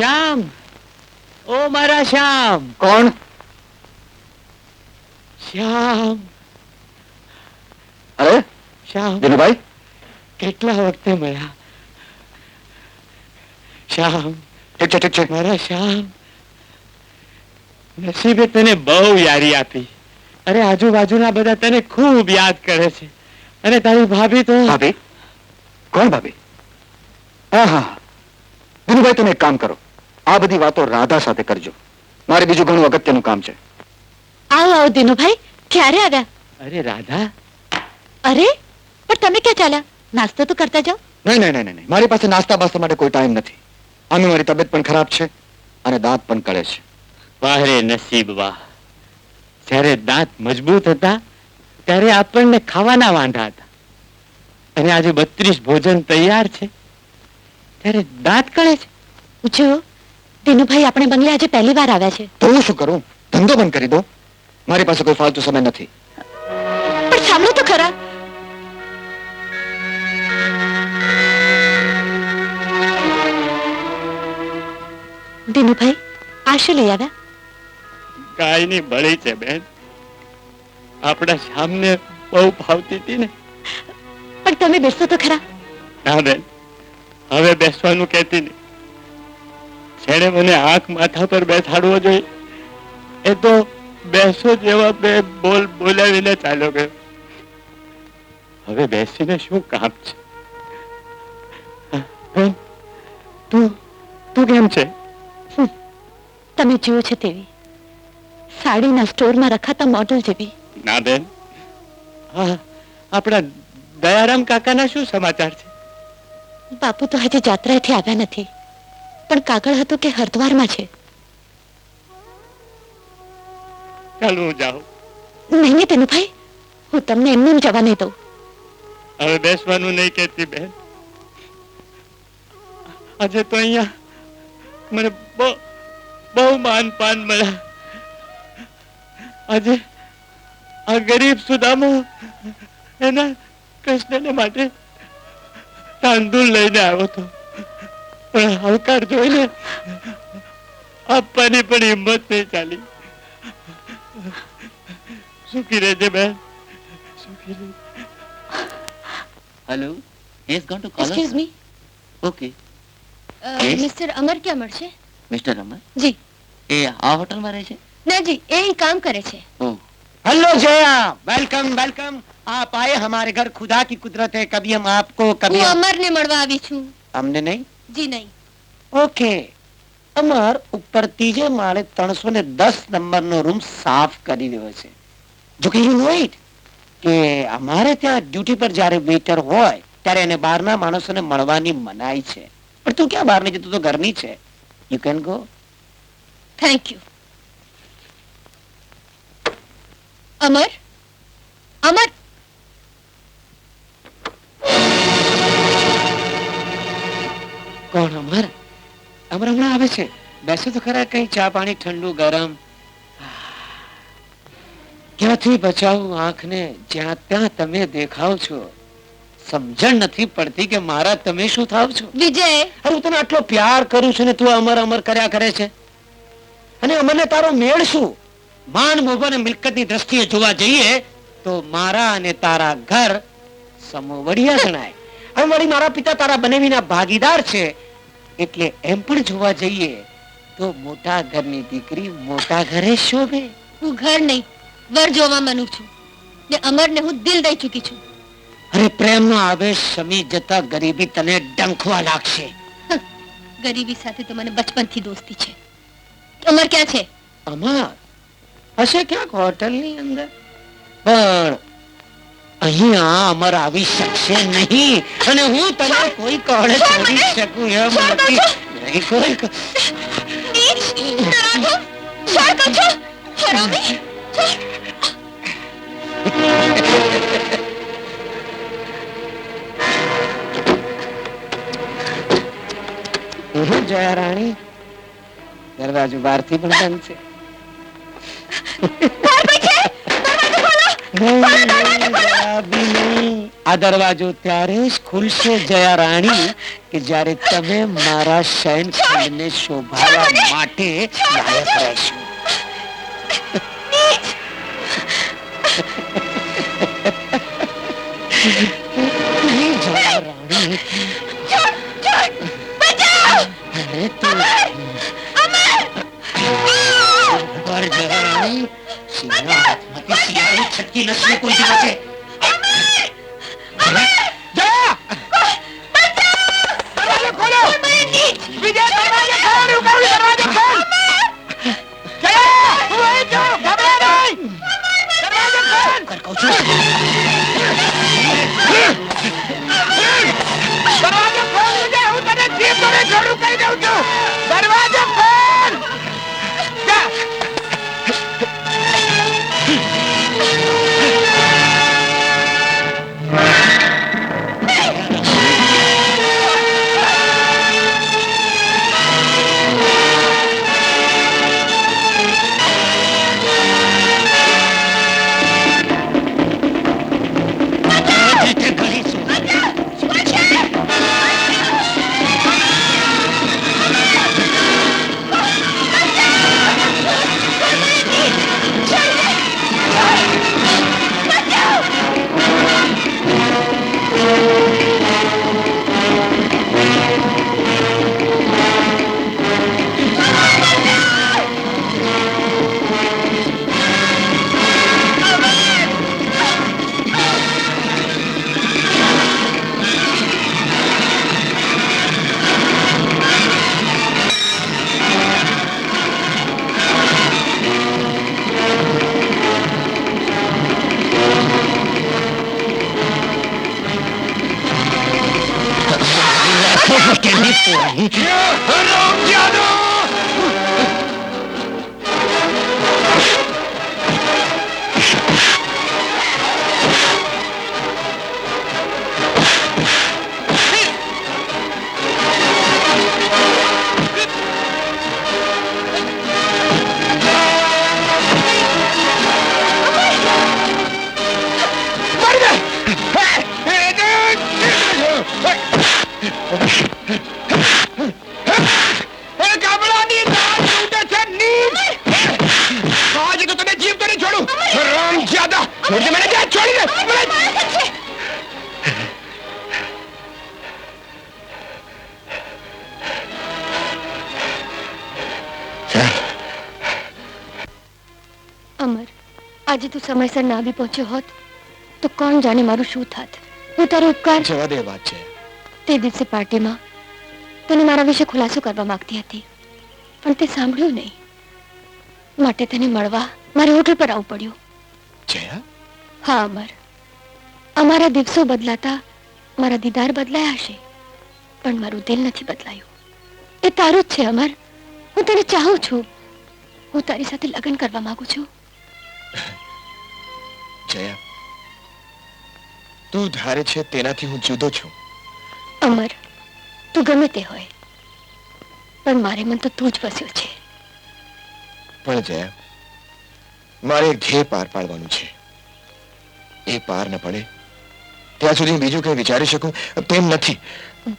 શ્યામ. ઓ મારા શ્યામ. કોણ? શ્યામ. અરે? શ્યામ. દિનુભાઈ કેટલા વખતે મળ્યા? શ્યામ. ઠીક છે ઠીક છે. મારા શ્યામ. નસીબે તને બહુ યારી આપી. અરે આજુબાજુના બધા તને ખૂબ યાદ કરે છે. અને તારી ભાભી તો ભાભી? કોણ ભાભી? હા હા. દિનુભાઈ તમે એક કામ કરો. આ બધી વાતો રાધા સાથે કરજો. મારે બીજું ઘણું અગત્યનું કામ છે. આવો આવો દિનુભાઈ ક્યારે આવ્યા? અરે રાધા. અરે પણ તમે ક્યાં ચાલ્યા? નાસ્તો તો કરતા જાઓ. નહીં નહીં નહીં નહીં, મારી પાસે નાસ્તા બાસ્તા માટે કોઈ ટાઈમ નથી. આમે મારી તબિયત પણ ખરાબ છે અને દાંત પણ કળે છે. વાહ રે નસીબ વાહ. જ્યારે દાંત મજબૂત હતા ત્યારે આપણને ખાવાના વાંધા હતા. અને આજે બત્રીસ ભોજન તૈયાર છે ત્યારે દાંત કળે છે. પૂછ્યું દિનુભાઈ આપણે બંગલે આજે પહેલી વાર આવ્યા છે. તો હું શું કરું? ધંધો બંધ કરી દો. મારી પાસે કોઈ ફાલતુ સમય નથી. પણ સાંભળો તો ખરા. દિનુભાઈ આ શું લઈ આવ્યા? ગાયની બળી છે બેન. આપણા સામને બહુ ભાવતી હતી ને. પણ તમે બેસો તો ખરા. ના બેન. હવે બેસવાનું કહેતી નહીં. છેડે મને આંખ માથા પર બેસાડવો જોઈએ. એ તો બેસો જેવા બે બોલ બોલાવીને ચાલ્યો ગયો. હવે બેસીને શું કામ છે? તું તું કેમ છે? તમે જુઓ છો તેવી. સાડીના સ્ટોરમાં રખાતા મોડલ જેવી. ના બેન. આપણા દયારામ કાકાના શું સમાચાર છે? બાપુ તો હજી જાત્રાથી આવ્યા નથી. પણ કાગળ હતો કે હરદ્વારમાં છે? ચાલો હું જાઉં નહીં નહીં દિનુભાઈ હું તમને એમને એમ જવા નહીં દઉં. હવે બેસવાનું નહીં કહેતી બેન. આજે તો અહીંયા મને બહુ બહુ માન પાન મળ્યા. આજે આ ગરીબ સુદામો એના કૃષ્ણને માટે તાંદુલ લઈને આવ્યો હતો. હલકાર જોઈને આપવાની પણ હિંમત નહીં ચાલી. સુખી રહેજે બેન. સુખી રહેજે. Hello is gone to call excuse me okay mister Amar ક્યાં મળશે? મિસ્ટર અમર? જી. એ આ હોટલમાં રહે છે? ના જી એ કામ કરે છે. હેલો જયા. વેલકમ વેલકમ આપ આયે હમારે ઘર ખુદા કી કુદરત હે કભી હમ આપકો કભી અમર ને મળવા આવી છું. અમને નહીં? જી નહીં. ઓકે. અમર ઉપર ત્રીજે માળે ત્રણસો ને દસ નંબર નો રૂમ સાફ કરી રહ્યો છે. જો કે યુ નો ઇટ કે અમારે ત્યાં ડ્યુટી પર જ્યારે વેટર હોય ત્યારે એને બહારના માણસોને મળવાની મનાઈ છે. પણ તું ક્યાં બહાર નહીં જતો? તો ઘરની છે. You can go thank you Amar? Amar? કોણ અમારા? અમારા હમણાં આવે છે. બેસો તો ખરા કઈ ચા પાણી ઠંડુ ગરમ. ક્યાંથી બચાવું આંખને? જ્યાં ત્યાં તમે દેખાવ છો. સમજણ નથી પડતી કે મારા તમે શું થાવ છો? વિજય! હું તને આટલો પ્યાર કરું છું ને તું અમર અમર કર્યા કરે છે. અને અમને તારો મેળ શું? માન મોભ અને મિલકતની દ્રષ્ટિએ જોવા જઈએ તો મારા અને તારા ઘર સમોવડિયા ગણાય. હવે વળી મારા પિતા તારા બનેવીના ભાગીદાર છે. એટલે એમ પણ જોવા જઈએ તો મોટા ઘરની દીકરી મોટા ઘરે શોભે. હું ઘર નહીં વર જોવા માનું છું. ને અમરને હું દિલ દઈ ચૂકી છું. અરે પ્રેમનો આવેશ સમી જતા ગરીબી તને ડંખવા લાગશે. ગરીબી સાથે તો મને બચપનથી દોસ્તી છે. અમર ક્યાં છે? અમર? હશે ક્યાંક હોટલની અંદર. પણ અહીંયા અમર આવી શકશે નહીં. અને હું તને કોઈ કહે છોડી શકું એમ નથી. નહીં કોઈ જયા રાણી દરવાજો બહારથી પણ બંધ છે. આ દરવાજો ત્યારે જ ખુલશે જયા રાણી કે જ્યારે તમે મારા માટે લાયક રહેશો. જયા રાણી. રાણી. સિંહના હાથમાંથી શિયાળની છટકી નસલે કોઈ દિવસે. Yeah. આજે તું સમયસર ના બી પહોંચ્યો હોત તો કોણ જાણે મારું શું થાત? હું તારો ઉપકાર જવા દે વાત છે. તે દિવસે પાર્ટીમાં તને મારા વિશે ખુલાસો કરવા માંગતી હતી પણ તે સાંભળ્યું નહીં. માટે તને મળવા મારે હોટલ પર આવવું પડ્યું. જયા? હા અમર. અમારા દિવસો બદલાતા મારા દીદાર બદલાયા હશે પણ મારું દિલ નથી બદલાયું. એ તારું જ છે અમર. હું તને ચાહું છું. હું તારી સાથે લગ્ન કરવા માંગુ છું. જયા તું ધારે છે તેનાથી હું જુદો છું. અમર તું ગમે તે હોય પણ મારે મન તો તું જ વસ્યો છે. પણ જયા મારે એક ધ્યેય પાર પાડવાનું છે. એ પાર ન પડે. ત્યાં સુધી બીજું કંઈ વિચારી શકું તેમ નથી.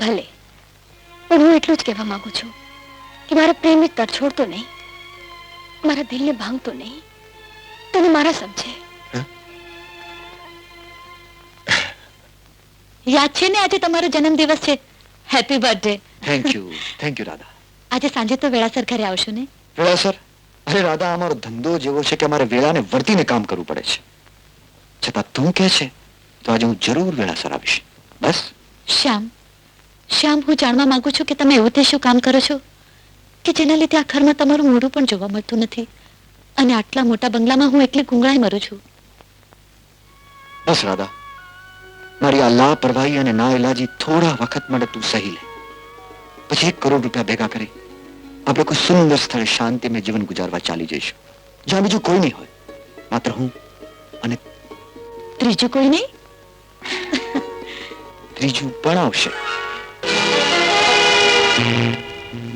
ભલે પણ હું એટલું જ કહેવા માંગુ છું કે મારા પ્રેમને તરછોડતો નહીં મારા દિલને ભાંગતો નહીં. તને મારા સમજે. યાદ છે ને આજે તમારો જન્મદિવસ છે? Happy birthday thank you thank you Radha આજે સાંજે તો વેળાસર ઘરે આવશો ને? વેળાસર? અરે રાધા અમારો ધંધો જેવો છે કે અમારે વેળાને વર્તીને કામ કરવું પડે છે. છતાં તું કહે છે તો આજે હું જરૂર વેળાસર આવીશ. બસ. શ્યામ શ્યામ હું જાણવા માંગુ છું કે તમે એવું તે શું કામ કરો છો? કે જેના લીધે આ ઘરમાં તમારું મોઢું પણ જોવા મળતું નથી? અને આટલા મોટા બંગલામાં હું એકલી ગુંગળાઈ મરું છું. બસ રાધા. મારી આ લાપરવાહી અને ના ઇલાજી થોડા વખત માટે તું સહી લે. પછી એક કરોડ રૂપિયા ભેગા કરી. આપણે કોઈ સુંદર સ્થળે શાંતિમય જીવન ગુજારવા ચાલી જઈશું. જ્યાં બીજું કોઈ નહીં હોય. માત્ર હું અને ત્રીજું કોઈ નહીં? ત્રીજું પણ આવશે.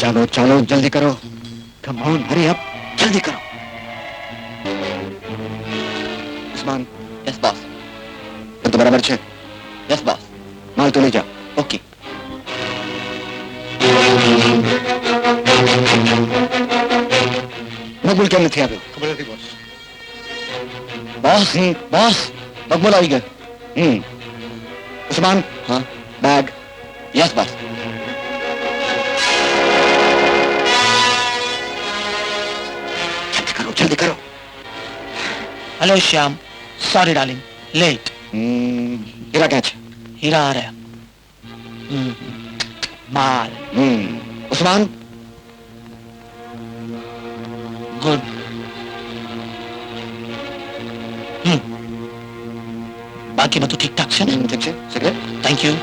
ચાલો ચાલો જલ્દી કરો. કમ ઓન હરી અપ જલ્દી કરો. માલ તો લઈ જા ઓકે મકબૂલ કેમ નથી આવ્યો ખબર નથી boss boss hmm boss Maqbool આવી ગયો હમ ઉસ્માન હા બેગ યસ બોસ જલ્દી કરો જલ્દી કરો hello Shyam sorry darling late hmm Heera ક્યાં છે હીરા આ રહ્યા હમ. માલ હમ ઉસ્માન ગુડ હમ. બાકી બધું ઠીક ઠાક છે ને હમ, ઠીક છે સિગરેટ થેન્ક યુ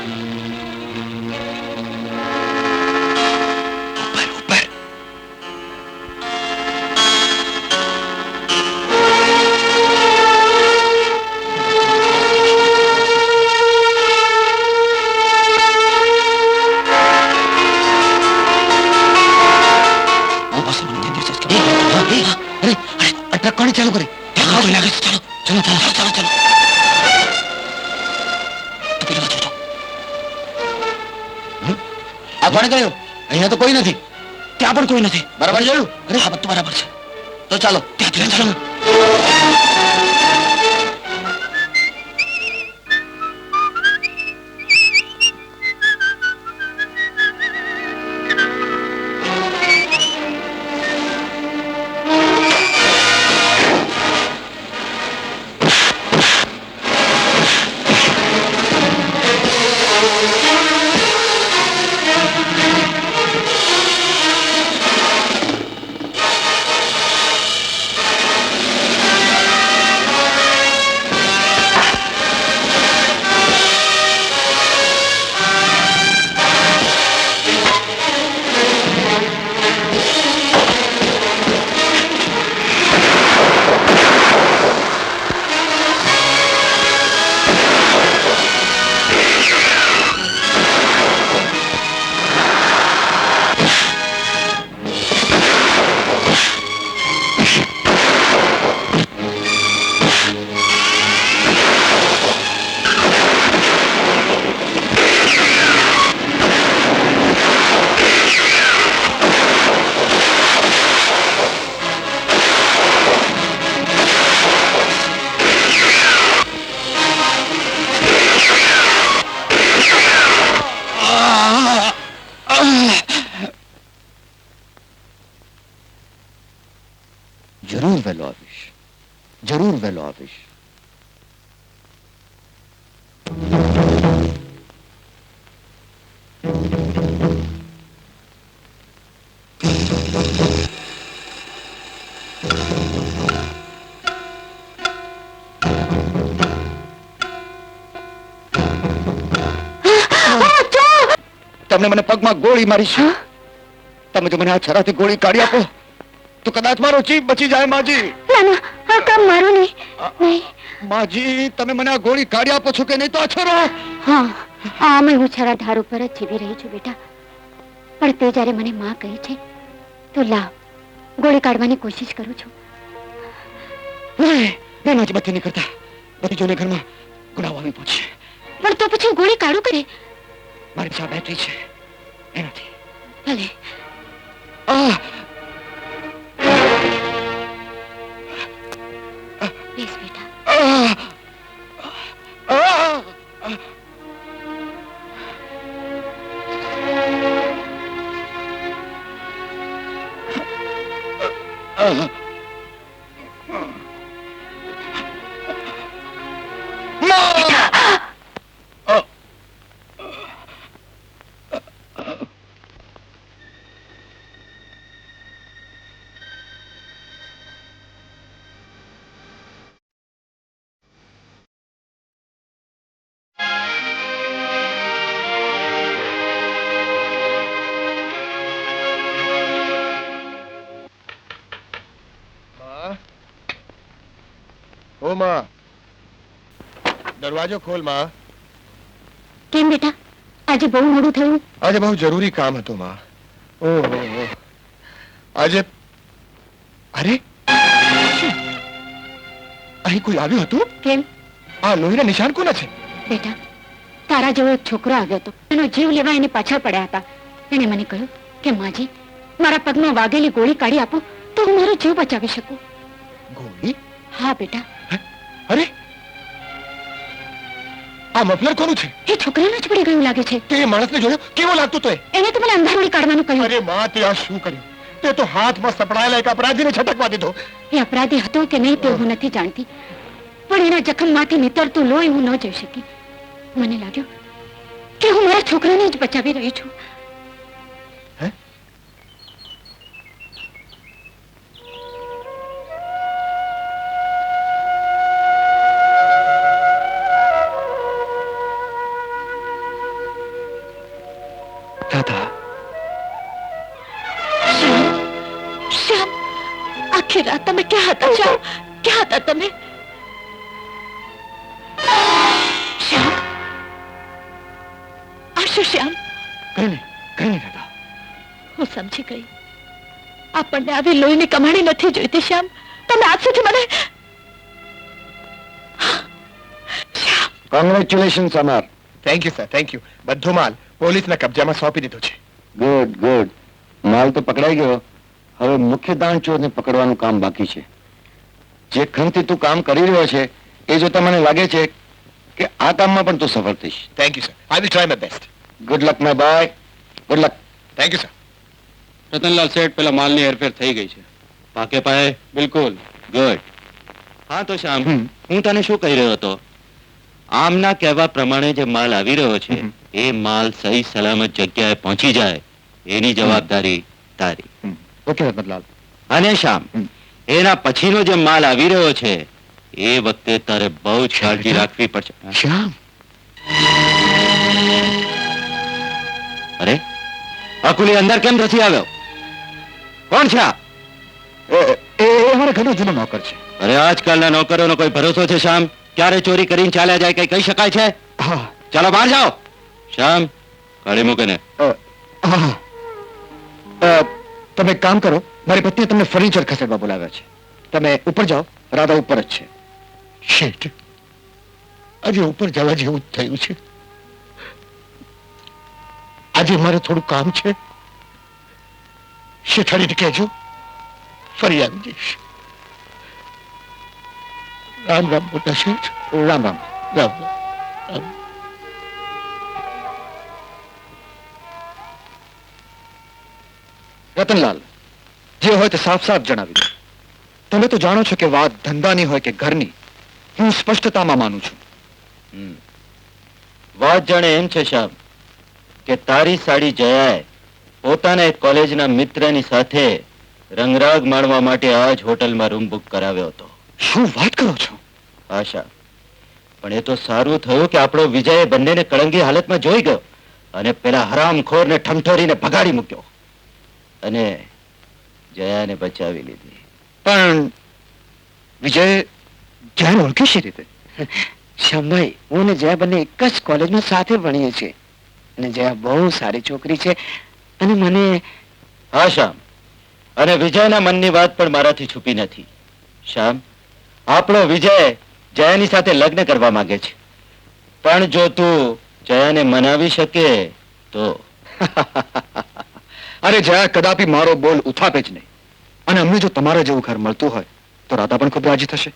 જરૂર તમને મને પગમાં ગોળી મારી છે તમે જો મને આ છરાથી ગોળી કાઢી આપો તો કદાચ મારો જીવ બચી જાય માજી. ના ના આ કામ મારું નહીં. નહીં. માજી તમે મને આ ગોળી કાઢી આપો છો કે નહીં તો અછરો? હા આ અમે હું છરા ધાર ઉપર જ જીવી રહી છું બેટા. પણ તે જ્યારે મને માં કહે છે તો લાવ ગોળી કાઢવાની કોશિશ કરું છું. નહીં માજી બધી નહીં કરતા. બધી જોને ઘરમાં આવી પહોંચે પણ તો પછી ગોળી કાઢું કરે? મારી પાસે બેટરી છે. એનાથી. ભલે. આહ માં. દરવાજો ખોલમાં. કેમ બેટા? આજે બહુ મોડું થયું. આજે બહુ જરૂરી કામ હતું માં. ઓહો. આજે અરે! અહીં કોઈ આવ્યું હતું? કેમ? આ લોહીના નિશાન કોના છે? બેટા તારા જેવો એક છોકરો આવ્યો હતો. એનો જીવ લેવા એની પાછળ પડ્યા હતા. એણે મને કહ્યું કે માજી મારા પગમાં વાગેલી ગોળી કાઢી આપો તો હું મારો જીવ બચાવી શકું. ગોળી? હા બેટા. અરે! આ મફલર કોનું છે? એ છોકરાને જ પડી ગયું લાગે છે. તે માણસને જોયો? કેવો લાગતો તો એને તો મને અંધારોડી કાઢવાનું કહ્યું. અરે માં તે આ શું કર્યું? તે તો હાથમાં સપડાયેલા એક અપરાધીને છટકવા દીધો. એ અપરાધી હતો કે નહીં તે હું નથી જાણતી. પણ એના જખમમાંથી નીતરતું લોહી હું ન જોઈ શકી. મને લાગ્યું કે હું મારા છોકરાને જ બચાવી રહી છું. આખી રાત તમે ક્યાં હતા શ્યામ? ક્યાં હતા તમે? શ્યામ? આ શું શ્યામ? કઈ નહીં કઈ નહીં દાદા હું સમજી ગઈ. આપણને આવી લોહીની કમાણી નથી જોઈતી શ્યામ. તમે આજ સુધી મને congratulation Amar thank you sir thank you બધો માલ પોલીસના કબજામાં સોંપી દીધો છે. ગુડ ગુડ માલ તો પકડાઈ ગયો. હવે મુખ્ય દાણચોરને પકડવાનું કામ બાકી છે. જે ખંતી તું કામ કરી રહ્યો છે એ જોતા મને લાગે છે કે આ કામમાં પણ તું સફળ થઈશ. Thank you sir I will try my best good luck my bye good luck thank you sir Ratanlal શેઠ પેલા માલની હેરફેર થઈ ગઈ છે. પાકે પાએ બિલકુલ. ગુડ હા તો શ્યામ હું તને શું કહી રહ્યો હતો? આમના કહેવા પ્રમાણે જે માલ આવી રહ્યો છે એ માલ સહી સલામત જગ્યાએ પહોંચી જાય. એની જવાબદારી તારી. ઓકે રતનલાલ અને શ્યામ એના પછીનો જે માલ આવી રહ્યો છે એ વખતે તારે બહુ જ કાળજી રાખવી પડશે. શ્યામ અરે અકુલી અંદર કેમ નથી આવ્યો? કોણ છે આ? એ અમારા ઘરનો જૂનો નોકર છે. અરે આજકાલના નોકરોનો કોઈ ભરોસો છે શ્યામ ક્યારે ચોરી કરીને ચાલ્યા જાય કઈ કહી શકાય છે? ચાલો બહાર જાઓ. શ્યામ ગાડી મૂકીને હા. તમે એક કામ કરો મારી પત્નીએ તમને ફર્નિચર ખસેડવા બોલાવ્યા છે. તમે ઉપર જાઓ રાધા ઉપર જ છે. શેઠ આજે ઉપર જવા જેવું જ થયું છે. આજે મારે થોડું કામ છે. શેઠાણીને કહેજો ફરી આવી જઈશ રામ રામ મોટા શેઠ. રામ રામ. રામ રામ. રતનલાલ જે હોય તે સાફ સાફ જણાવી દો. તમે તો જાણો છો કે વાત ધંધાની હોય કે ઘરની હું સ્પષ્ટતામાં માનું છું. વાત જાણે એમ છે શ્યામ કે તારી સાડી જયાએ પોતાના એક કોલેજના મિત્રની સાથે રંગરાગ માણવા માટે આ જ હોટલમાં રૂમ બુક કરાવ્યો હતો. શું વાત કરો છો? આશા પણ એ તો સારું થયું કે આપણો વિજય બંનેને કળંગી હાલતમાં જોઈ ગયો અને પેલા હરામખોરને ઠમઠોરીને ભગાડી મૂક્યો. અને જયાને બચાવી લીધી. પણ વિજય જયારે ઓળખી છે રીતે? શ્યામભાઈ હું અને જયા બંને એક જ કોલેજમાં સાથે ભણીએ છીએ. અને જયા બહુ સારી છોકરી છે અને મને હા, શ્યામ. અને વિજયના મનની વાત પણ મારાથી છુપી નથી. શ્યામ, આપણો વિજય જયાની સાથે લગ્ન કરવા માંગે છે. પણ જો તું જયાને મનાવી શકે તો? અરે જયા કદાપી મારો બોલ ઉથાપે જ નહીં. અને અમને જો તમારા જેવું ઘર મળતું હોય તો રાધા પણ ખૂબ રાજી થશે.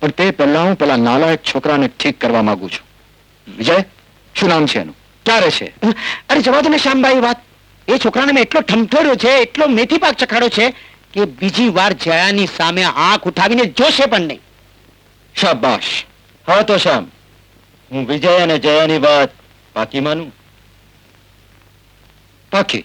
પણ તે પહેલા હું પેલા નાલાયક છોકરાને ઠીક કરવા માંગુ છું. વિજય શું નામ છે એનું? ક્યારે છે? અરે જવા દો ને શ્યામભાઈ વાત. એ છોકરાને મેં એટલો ઠમઠોડ્યો છે એટલો મેથી પાક ચખાડ્યો છે કે બીજી વાર જયાની સામે આંખ ઉઠાવીને જોશે પણ નહીં. શાબાશ. હા તો શ્યામ હું વિજય અને જયાની વાત પાકી માનું? પાકી.